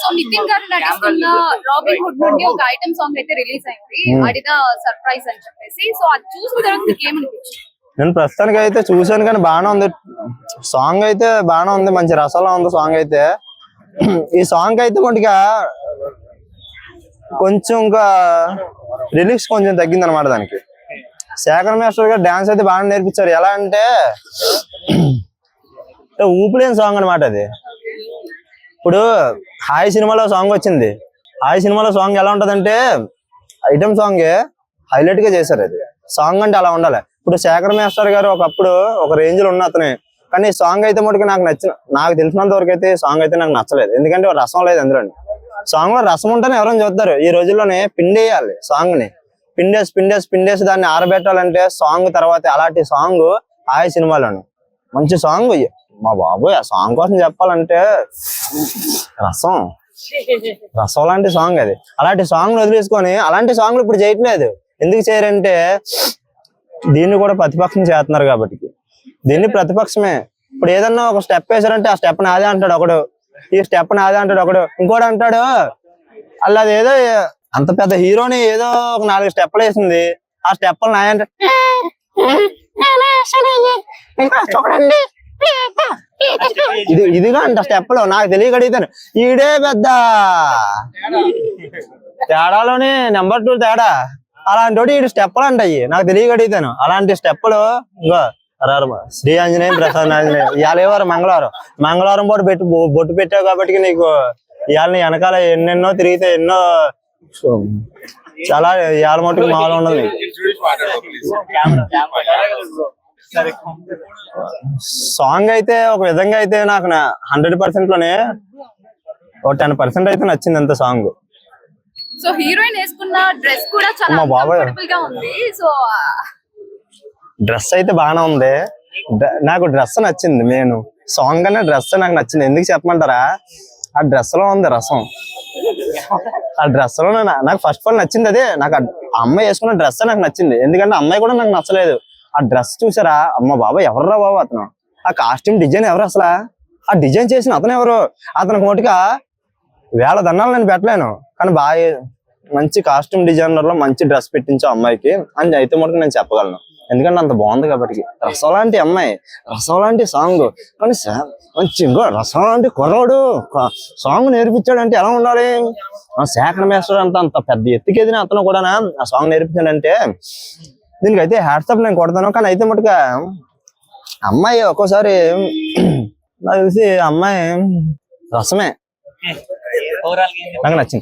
So Nitin గారు నటిస్తున్న robin Hood నుండి ఒక ఐటమ్ సాంగ్ అయితే రిలీజ్ అయింది. Hmm. అడిదా సర్ప్రైజ్ అని చెప్పేసి. సో అది చూసిన తర్వాత ఏమనిపించింది? నేను ప్రస్తుతానికి అయితే చూశాను కానీ బాగానే ఉంది. సాంగ్ అయితే బాగానే ఉంది. మంచి రసంలో ఉంది సాంగ్ అయితే. ఈ సాంగ్ అయితే మటుగా కొంచెం ఇంకా రిలీక్స్ కొంచెం తగ్గింది అనమాట దానికి. శేఖర్ మాస్టర్ గారు డాన్స్ అయితే బాగా నేర్పించారు. ఎలా అంటే అంటే ఊపిలేని సాంగ్ అనమాట అది. ఇప్పుడు హాయ్ సినిమాలో సాంగ్ వచ్చింది. హాయ్ సినిమాలో సాంగ్ ఎలా ఉంటదంటే ఐటమ్ సాంగ్ హైలైట్గా చేశారు అది. సాంగ్ అంటే అలా ఉండాలి. ఇప్పుడు శేఖర్ మేస్టర్ గారు ఒకప్పుడు ఒక రేంజ్లో ఉన్న అతనే. కానీ సాంగ్ అయితే మటుకు నాకు నచ్చిన నాకు తెలిసినంత వరకు అయితే సాంగ్ అయితే నాకు నచ్చలేదు. ఎందుకంటే రసం లేదు అందులో. సాంగ్లో రసం ఉంటేనే ఎవరైనా చూస్తారు. ఈ రోజుల్లోనే పిండేయాలి సాంగ్ని పిండేసి పిండేసి పిండేసి దాన్ని ఆరబెట్టాలంటే సాంగ్ తర్వాత అలాంటి సాంగ్ హాయ్ సినిమాలోని. మంచి సాంగ్ మా బాబోయ్ ఆ సాంగ్ కోసం చెప్పాలంటే రసం. రసం లాంటి సాంగ్ అది. అలాంటి సాంగ్ వదిలేసుకొని అలాంటి సాంగ్లు ఇప్పుడు చేయట్లేదు. ఎందుకు చేయరంటే దీన్ని కూడా ప్రతిపక్షం చేస్తున్నారు కాబట్టి. దీన్ని ప్రతిపక్షమే. ఇప్పుడు ఏదన్నా ఒక స్టెప్ వేసారంటే ఆ స్టెప్ నాదే అంటాడు ఒకడు. ఈ స్టెప్ నాదే అంటాడు ఒకడు. ఇంకోటి అంటాడు అలా ఏదో అంత పెద్ద హీరోని ఏదో ఒక నాలుగు స్టెప్లు వేసింది. ఆ స్టెప్పులు నాయంటే చూడండి ఇది ఇదిగా అంట స్టెప్లు నాకు తెలియక అడుగుతాను. ఈడే పెద్ద. తేడాలోనే నెంబర్ టూ తేడా. అలాంటి ఈడు స్టెప్పులు అంటాయి నాకు తెలియక అడుగుతాను. అలాంటి స్టెప్పులు ఇంకో రారు శ్రీ ఆంజనేయం ప్రసాద్ ఆంజనేయం ఇవాళ మంగళవారం. మంగళవారం పూట పెట్టి బొట్టు పెట్టావు కాబట్టి నీకు ఇవాళ వెనకాల ఎన్నెన్నో తిరిగితే ఎన్నో చాలా ఇవాళ మటుకు మామూలు ఉండదు నీకు. సాంగ్ అయితే ఒక విధంగా అయితే నాకు హండ్రెడ్ పర్సెంట్లోనే ఒక టెన్ పర్సెంట్ అయితే నచ్చింది అంత సాంగ్ సో హీరోయిన్ వేసుకున్న డ్రెస్ కూడా చాలా అమ్మ బాబాయ్. కంఫర్టబుల్గా ఉంది. సో డ్రెస్ అయితే బాగానే ఉంది. నాకు డ్రెస్ నచ్చింది నేను సాంగ్ అనే డ్రెస్ నాకు నచ్చింది. ఎందుకు చెప్పమంటారా? ఆ డ్రెస్లో ఉంది రసం. ఆ డ్రెస్లో నాకు ఫస్ట్ ఆఫ్ ఆల్ నచ్చింది అదే. నాకు అమ్మాయి వేసుకున్న డ్రెస్ నాకు నచ్చింది. ఎందుకంటే అమ్మాయి కూడా నాకు నచ్చలేదు. ఆ డ్రెస్ చూసారా? అమ్మ బాబా ఎవర్రా బాబు అతను? ఆ కాస్ట్యూమ్ డిజైన్ ఎవరు అసలు? ఆ డిజైన్ చేసిన అతను ఎవరు? అతనికి మటుగా వేల దన్నాలు నేను పెట్టలేను. కానీ బాగా మంచి కాస్ట్యూమ్ డిజైనర్లో మంచి డ్రెస్ పెట్టించు అమ్మాయికి అని అయితే మటుకు నేను చెప్పగలను. ఎందుకంటే అంత బాగుంది కాబట్టి. రసం లాంటి అమ్మాయి రసం లాంటి సాంగ్ కానీ మంచి ఇంకో రసం లాంటి కుర్రోడు. సాంగ్ నేర్పించాడు అంటే ఎలా ఉండాలి? శేఖర శేఖర్ మేస్టర్ అంత అంత పెద్ద ఎత్తుకెదిన అతను కూడా ఆ సాంగ్ నేర్పించాడంటే దీనికైతే హ్యాట్సప్ నేను కొడతాను కానీ అయితే మటుగా అమ్మాయి ఒక్కోసారి నాకు తెలిసి అమ్మాయి రసమే. నాకు నచ్చింది.